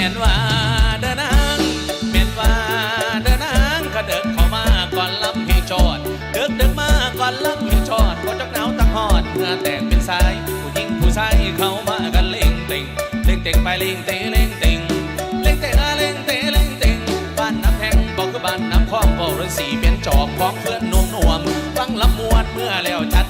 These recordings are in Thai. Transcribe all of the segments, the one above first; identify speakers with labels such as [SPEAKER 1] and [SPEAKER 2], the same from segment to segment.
[SPEAKER 1] ม่นว่าเดินนาง แม่นว่าเดินนางก็เดิกเข้ามาก่อนลำเพลงชอดเดิกเดิกมาก่อนลำเพลงชอดบ่จักหนาวตักฮอดเมื่อแตกเป็นสายผู้หญิงผู้ชายเข้ามากันเล่งเต็งเล่งเต็งไปเล่งเตะเล่งเต็งเล่งเตะอะเล่งเตะเล่งเต็งบ้านน้ำแพงบอกคือบ้านน้ำคลองบอกฤาษีเป็นจอบของเพื่อนนุ่มหน่วมฟังลำมวนเมื่อแล้วจัด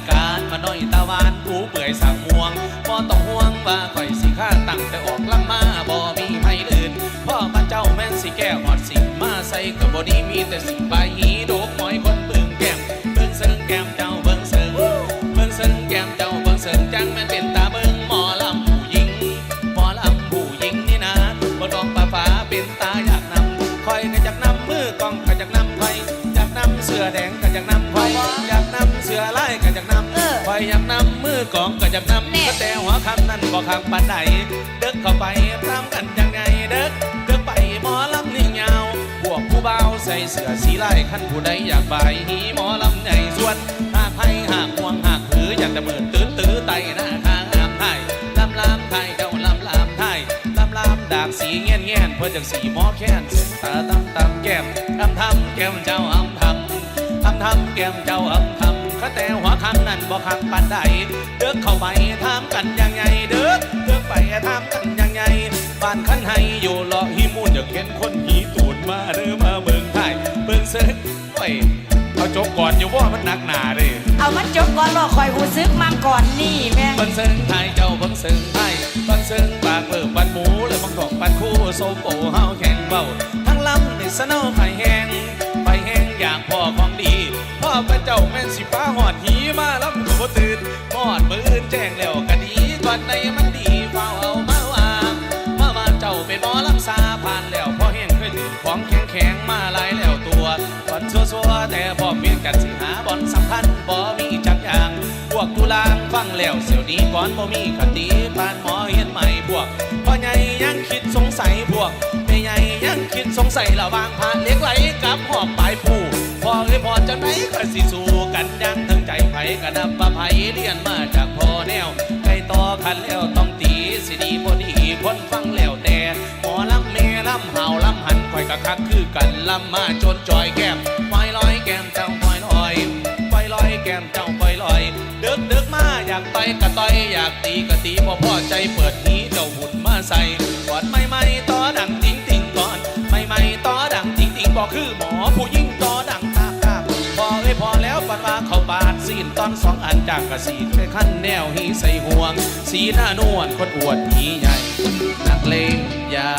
[SPEAKER 1] น่อยตะวันผูเปื่อยสั่งม่วงบ่ต้องห่วงว่าข่อยสิข้าตั้งแต่ออกลำมาบ่มีไผอื่นพ่อบ้านเจ้าแม่นสิแก้หอดสิมาใส่กับบอดีมีแต่สิใบหีโดกหมอยคนเบิ่งแก้มเบิ่งเสิงแก้มเจ้าเบิ่งเสิงเบิ่งเสิงแก้ม มือกองก็อยากนำแน่ก็
[SPEAKER 2] แต่
[SPEAKER 1] หัวคำนั้นบ่คำปานใดเดิกเข้าไปตามกันยังไงเด็กเดิกไปหมอลำนี่ยาวพวกผู้เบาใส่เสื้อสีลายขั้นผู้ใดอยากไปหมอลำใหญ่ส่วนหากให้หากห่วงหากถืออยากจะเมินตื้อตื้อไตหน้าข้างอามไทยลำลามไทยเจ้าลำลามไทยลำลามดากสีเงี้ยนเงี้ยนเพื่อจังสีหมอแค้นเส้นตาตำตำแก้มทำทำแก้มเจ้าอำทำทำทำแก้มเจ้าอำ ก็แต่หัวคำนั้นบ่คักปานใดเด้อเข้าไปถามกันยังไงเด้อเด้อไปถามกันยังไงบ้านขันให้อยู่รอหิมูนอยากเห็นคนหีตูดมาเด้อมาเบิ่งไทยเบิ่งเซิงโอ้ยเอาจบก่อนอยู่ว่ามันหนักหนาเด้
[SPEAKER 2] เอามันจบก่อนรอคอยหูซึกมาก่อนนี่แม่
[SPEAKER 1] เบิ่งเซิงไทยเจ้าเบิ่งเซิงไทยเบิ่งเซิงปากเปิบปันหมูเลยบังดอกปันคู่โซโปเฮาแข่งเบ้าทั้งลำในสนอไฟแห้งไฟแห้งอย่างพ่อของดี พ่อพระเจ้าแม่นสิฟ้าหอดหีมาลำก็บ่ตื่นหอดมืออื่นแจ้งแล้วก็ดีก่อนในมันดีเฝ้าเอามาวางมาว่าเจ้าเป็นหมอลำซาผ่านแล้วพอแห้งเคยถือของแข็งแข็งมาหลายแล้วตัวก่อนซัวๆแต่พ่อเมียนกันสิหาบอลสำคัญบ่มีจักอย่างพวกตุลางฟังแล้วเสียวดีก่อนบ่มีคติปานหมอเห็นไหม่พวกพ่อใหญ่ยังคิดสงสัยพวกแม่ใหญ่ยังคิดสงสัยระหว่างผ่านเล็กไหลกับหอบปลายผู สิสู้กันอยังทั้งใจไผกระดับประไผเรียนมาจากพ่อแนวใครต่อคันแล้วต้องตีสิดีบ่ดีคนฟังแล้วแต่หมอลำแม่ลำเฮาลำหันคอยกะคักคือกันลำมาจนจอยแก้มไฟลอยแก้มเจ้าไฟลอยไฟลอยแก้มเจ้าไฟลอยเดึกดึกมาอยากต่อยกะต่อยอยากตีกะตีพอพ่อใจเปิดนี้เจ้าหุ่นมาใส่กอนไม่ไม่ต่อดังจริงจริงก่อนไม่ไม่ต่อดังจริงจริงบอกคือหมอผู้ยิ่ง ฝันว่าเขาปาดซีนตอนสองอันจากกระสีใช้ขั้นแนวหีใส่ห่วง สีหน้านวลคนอวดหีใหญ่นักเลงยา